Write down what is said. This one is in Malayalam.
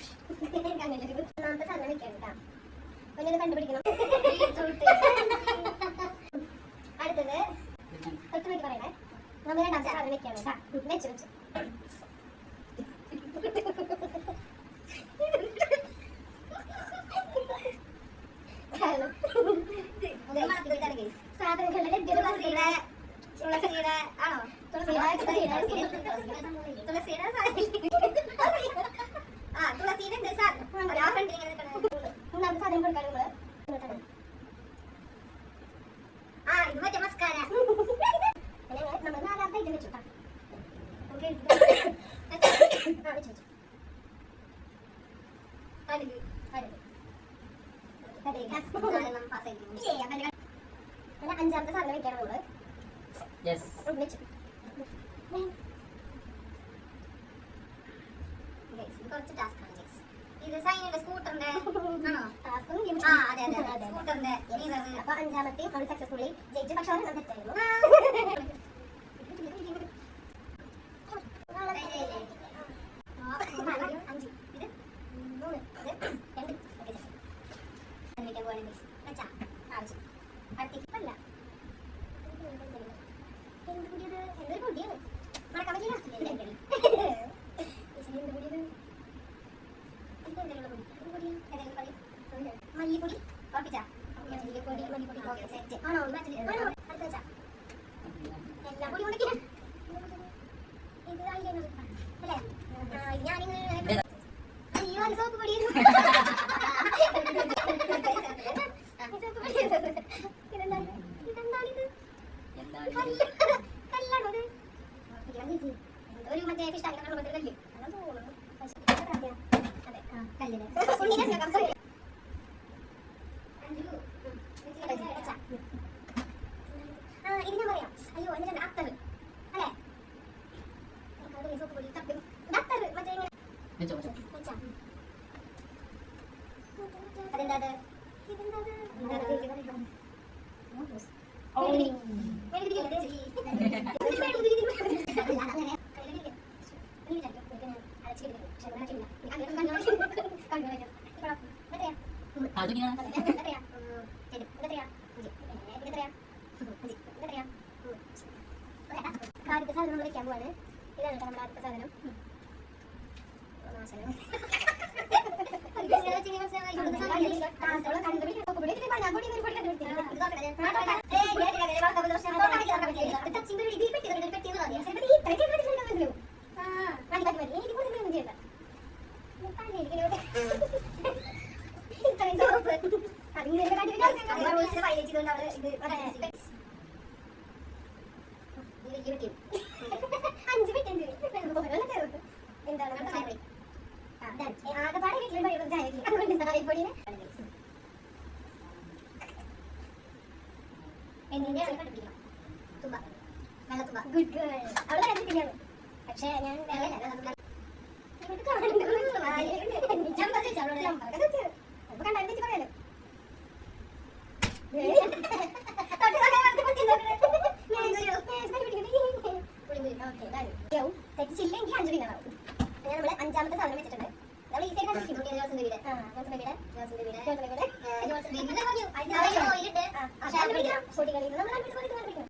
ഒന്നാമത്തെ സാധനം വെക്കാം കേട്ടോ. പിന്നെ കണ്ടുപിടിക്കണം. അടുത്തത് തൊട്ട് നോക്കി പറയണേ. നമ്മൾ രണ്ടാമത്തെ സാധനം വെക്കാണ് കേട്ടോ. വെച്ചു വെച്ചു. തുളസിയുടെ തുളസിയുടെ ആണോ? തുളസിയുടെ തുളസിയുടെ ആ തുളസിയുടെ ഉണ്ട്. സാധനം ആ ഫ്രണ്ടിൽ ഇങ്ങനെ നിൽക്കണത് മൂന്നാമത്തെ സാധനം കൊടുക്കാൻ നമ്മൾ. ആ ഇത് മറ്റേ മസ്കാര നമ്മൾ നാലാമത്തെ ഐറ്റം വെച്ചു വെച്ചു വെച്ചു. അഞ്ചാമത്തെ സാധനം വെക്കണം നമ്മൾ. യെസ് വെച്ചു കുറച്ച് ടാസ്ക് ആണ് guys. ഇത് സൈനിയുടെ സ്കൂട്ടറിന്റെ ആണോ? ആ അതെ അതെ അതെ. സ്കൂട്ടറിന്റെ അപ്പൊ അഞ്ചാമത്തെ നമ്മൾ സക്സസ്ഫുള്ളി ജയിച്ചു. പക്ഷെ അത് തെറ്റായിരുന്നു അഞ്ച്. ഇത് ഒരു മറ്റേ tank ന്റെ അങ്ങനത്തെ കല്ല്. അതാ തോന്നുന്നു. കല്ലിന്. വെച്ചോ വെച്ചാ. അതെന്താ അത്? ഇതെന്താ അത്? ഓ ആദ്യത്തെ സാധനം വെക്കാൻ പോവാണ് ഇതാണ് കേട്ടോ നമ്മുടെ ആദ്യത്തെ സാധനം അഞ്ച് നോക്കുന്നത്. ഞാൻ ഒരു സ്മെൽ പിടിക്കുന്നത്. പുളി പുളി. Okay, done. യാവും. തെറ്റിച്ചില്ലെങ്കിൽ അഞ്ച് വിന്നറാവും. അങ്ങനെ നമ്മൾ അഞ്ചാമത്തെ സാധനം വെച്ചിട്ടുണ്ട് നമ്മൾ ഈ സൈഡ് കണ്ടിരിക്കും ജോസിന്റെ വീട് ജോസിന്റെ വീട് ജോസിന്റെ വീട് ജോസിന്റെ വീട് ബേബിയുടെ ഏ, ആ ഷാമ്പു പിടിക്കണം പൊടികളിൽ നിന്ന് നമ്മൾ പിടിക്കണം